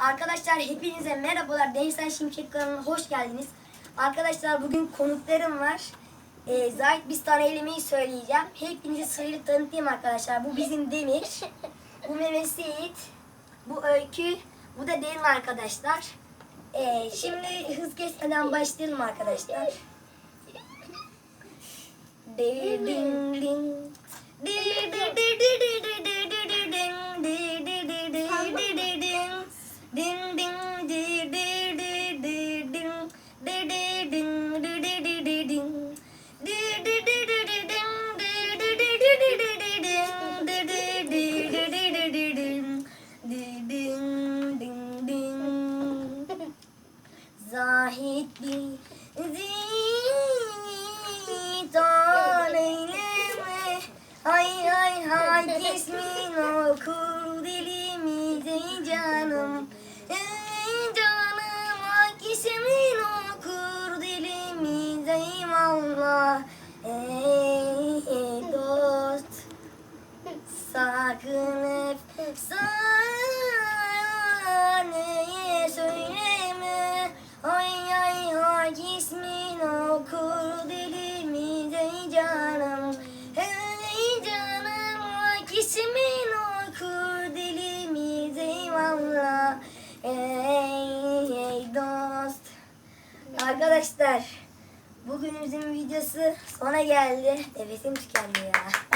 Arkadaşlar hepinize merhabalar. Denizler Şimşek kanalına hoş geldiniz. Arkadaşlar bugün konuklarım var. Ee, Zahit biz tane elemeyi söyleyeceğim. Hepinizi sırayla tanıtayım arkadaşlar. Bu bizim Demir. Bu Mehmet Seyit. Bu Öykü. Bu da Derin arkadaşlar. Ee, şimdi hız kesmeden başlayalım arkadaşlar. Ding ding. Ding Ding ding di di di di ding di di ding di di di di ding. Di di di di di ding di di di di di di di ding di di di di di di di ding. Di ding ding ding. Zahit bizi taneyleme Hay hay hay ismin Allah Ey, dost. Sakın efsaneye söyleme. Ay ay ay ismin okur dilimize canım. Hey canım ay ismin okur dilimize valla. Ey ey dost. Arkadaşlar bugünümüzün videosu sona geldi. Nefesim tükendi ya.